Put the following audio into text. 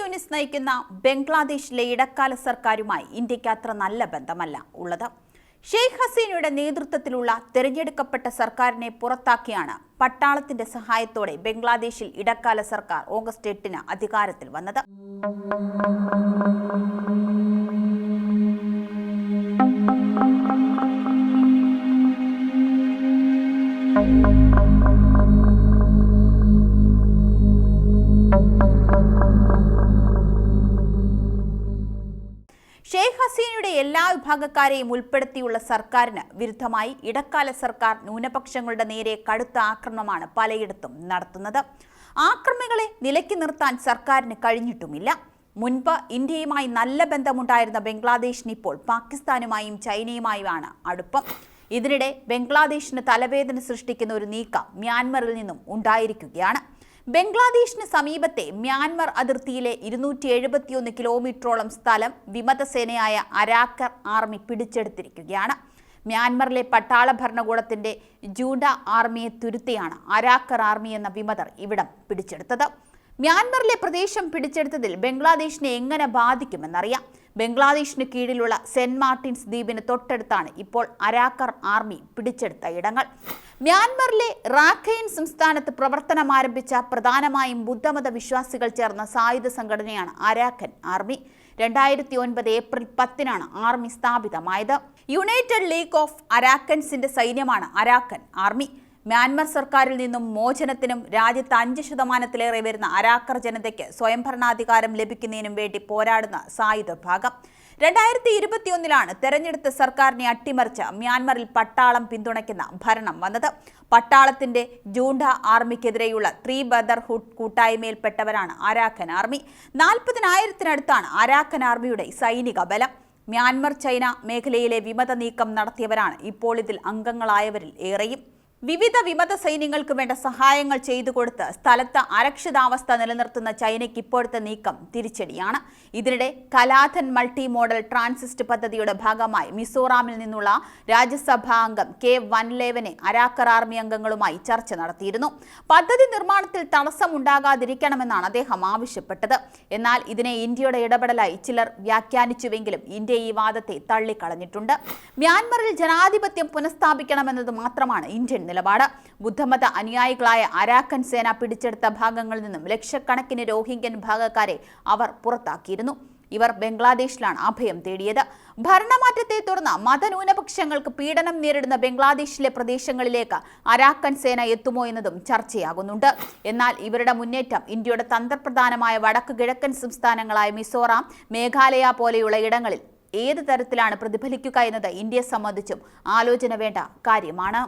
യൂനിസ് നയിക്കുന്ന ബംഗ്ലാദേശിലെ ഇടക്കാല സർക്കാരുമായി ഇന്ത്യയ്ക്ക് അത്ര നല്ല ബന്ധമല്ല ഉള്ളത്. ഷെയ്ഖ് ഹസീനയുടെ നേതൃത്വത്തിലുള്ള തിരഞ്ഞെടുക്കപ്പെട്ട സർക്കാരിനെ പുറത്താക്കിയാണ് പട്ടാളത്തിന്റെ സഹായത്തോടെ ബംഗ്ലാദേശിൽ ഇടക്കാല സർക്കാർ ഓഗസ്റ്റ് എട്ടിന് അധികാരത്തിൽ വന്നത്. ഷെയ്ഖ് ഹസീനയുടെ എല്ലാ വിഭാഗക്കാരെയും ഉൾപ്പെടുത്തിയുള്ള സർക്കാരിന് വിരുദ്ധമായി ഇടക്കാല സർക്കാർ ന്യൂനപക്ഷങ്ങളുടെ നേരെ കടുത്ത ആക്രമണമാണ് പലയിടത്തും നടത്തുന്നത്. ആക്രമികളെ നിലയ്ക്ക് നിർത്താൻ സർക്കാരിന് കഴിഞ്ഞിട്ടുമില്ല. മുൻപ് ഇന്ത്യയുമായി നല്ല ബന്ധമുണ്ടായിരുന്ന ബംഗ്ലാദേശിന് ഇപ്പോൾ പാകിസ്ഥാനുമായും ചൈനയുമായുമാണ് അടുപ്പം. ഇതിനിടെ ബംഗ്ലാദേശിന് തലവേദന സൃഷ്ടിക്കുന്ന ഒരു നീക്കം മ്യാൻമറിൽ നിന്നും ഉണ്ടായിരിക്കുകയാണ്. ബംഗ്ലാദേശിന് സമീപത്തെ മ്യാൻമർ അതിർത്തിയിലെ ഇരുന്നൂറ്റി എഴുപത്തിയൊന്ന് കിലോമീറ്ററോളം സ്ഥലം വിമതസേനയായ അരാക്കർ ആർമി പിടിച്ചെടുത്തിരിക്കുകയാണ്. മ്യാൻമറിലെ പട്ടാള ഭരണകൂടത്തിന്റെ ജൂഡ ആർമിയെ തുരുത്തിയാണ് അരാക്കർ ആർമി എന്ന വിമതർ ഇവിടം പിടിച്ചെടുത്തത്. മ്യാൻമറിലെ പ്രദേശം പിടിച്ചെടുത്തതിൽ ബംഗ്ലാദേശിനെ എങ്ങനെ ബാധിക്കുമെന്നറിയാം. ബംഗ്ലാദേശിന് കീഴിലുള്ള സെന്റ് മാർട്ടിൻസ് ദ്വീപിന് തൊട്ടടുത്താണ് ഇപ്പോൾ അരാക്കർ ആർമി പിടിച്ചെടുത്ത ഇടങ്ങൾ. മ്യാൻമറിലെ റാഖൈൻ സംസ്ഥാനത്ത് പ്രവർത്തനം ആരംഭിച്ച പ്രധാനമായും ബുദ്ധമത വിശ്വാസികൾ ചേർന്ന സായുധ സംഘടനയാണ് അരാക്കൻ ആർമി. രണ്ടായിരത്തി ഒൻപത് ഏപ്രിൽ പത്തിനാണ് ആർമി സ്ഥാപിതമായത്. യുണൈറ്റഡ് ലീഗ് ഓഫ് അരാക്കൻസിന്റെ സൈന്യമാണ് അരാക്കൻ ആർമി. മ്യാൻമർ സർക്കാരിൽ നിന്നും മോചനത്തിനും രാജ്യത്ത് അഞ്ച് ശതമാനത്തിലേറെ വരുന്ന അരാക്കർ ജനതയ്ക്ക് സ്വയംഭരണാധികാരം ലഭിക്കുന്നതിനും വേണ്ടി പോരാടുന്ന സായുധ ഭാഗം. രണ്ടായിരത്തി ഇരുപത്തിയൊന്നിലാണ് തെരഞ്ഞെടുത്ത സർക്കാരിനെ അട്ടിമറിച്ച് മ്യാൻമറിൽ പട്ടാളം പിന്തുണയ്ക്കുന്ന ഭരണം വന്നത്. പട്ടാളത്തിന്റെ ജൂണ്ട ആർമിക്കെതിരെയുള്ള ത്രീ ബ്രദർഹുഡ് കൂട്ടായ്മയിൽപ്പെട്ടവരാണ് അരാക്കൻ ആർമി. നാൽപ്പതിനായിരത്തിനടുത്താണ് അരാക്കൻ ആർമിയുടെ സൈനിക ബലം. മ്യാൻമർ ചൈന മേഖലയിലെ വിമത നീക്കം നടത്തിയവരാണ് ഇപ്പോൾ ഇതിൽ അംഗങ്ങളായവരിൽ ഏറെയും. വിവിധ വിമത സൈന്യങ്ങൾക്ക് വേണ്ട സഹായങ്ങൾ ചെയ്തു കൊടുത്ത് സ്ഥലത്ത് അരക്ഷിതാവസ്ഥ നിലനിർത്തുന്ന ചൈനയ്ക്ക് ഇപ്പോഴത്തെ നീക്കം തിരിച്ചടിയാണ്. ഇതിനിടെ കലാഥൻ മൾട്ടി മോഡൽ ട്രാൻസിസ്റ്റ് പദ്ധതിയുടെ ഭാഗമായി മിസോറാമിൽ നിന്നുള്ള രാജ്യസഭാ അംഗം കെ വൻലേവനെ അരാക്കർ ആർമി അംഗങ്ങളുമായി ചർച്ച നടത്തിയിരുന്നു. പദ്ധതി നിർമ്മാണത്തിൽ തടസ്സമുണ്ടാകാതിരിക്കണമെന്നാണ് അദ്ദേഹം ആവശ്യപ്പെട്ടത്. എന്നാൽ ഇതിനെ ഇന്ത്യയുടെ ഇടപെടലായി ചിലർ വ്യാഖ്യാനിച്ചുവെങ്കിലും ഇന്ത്യ ഈ വാദത്തെ തള്ളിക്കളഞ്ഞിട്ടുണ്ട്. മ്യാൻമറിൽ ജനാധിപത്യം പുനഃസ്ഥാപിക്കണമെന്നത് മാത്രമാണ് ഇന്ത്യൻ നിലപാട്. ബുദ്ധമത അനുയായികളായ അരാക്കൻ സേന പിടിച്ചെടുത്ത ഭാഗങ്ങളിൽ നിന്നും ലക്ഷക്കണക്കിന് രോഹിംഗ്യൻ ഭാഗക്കാരെ അവർ പുറത്താക്കിയിരുന്നു. ഇവർ ബംഗ്ലാദേശിലാണ് അഭയം തേടിയത്. ഭരണമാറ്റത്തെ തുടർന്ന് മതന്യൂനപക്ഷങ്ങൾക്ക് പീഡനം നേരിടുന്ന ബംഗ്ലാദേശിലെ പ്രദേശങ്ങളിലേക്ക് അരാക്കൻ സേന എത്തുമോ എന്നതും ചർച്ചയാകുന്നുണ്ട്. എന്നാൽ ഇവരുടെ മുന്നേറ്റം ഇന്ത്യയുടെ തന്ത്രപ്രധാനമായ വടക്ക് കിഴക്കൻ സംസ്ഥാനങ്ങളായ മിസോറാം മേഘാലയ പോലെയുള്ള ഇടങ്ങളിൽ ഏത് തരത്തിലാണ് പ്രതിഫലിക്കുക എന്നത് ഇന്ത്യയെ സംബന്ധിച്ചും ആലോചന വേണ്ട കാര്യമാണ്.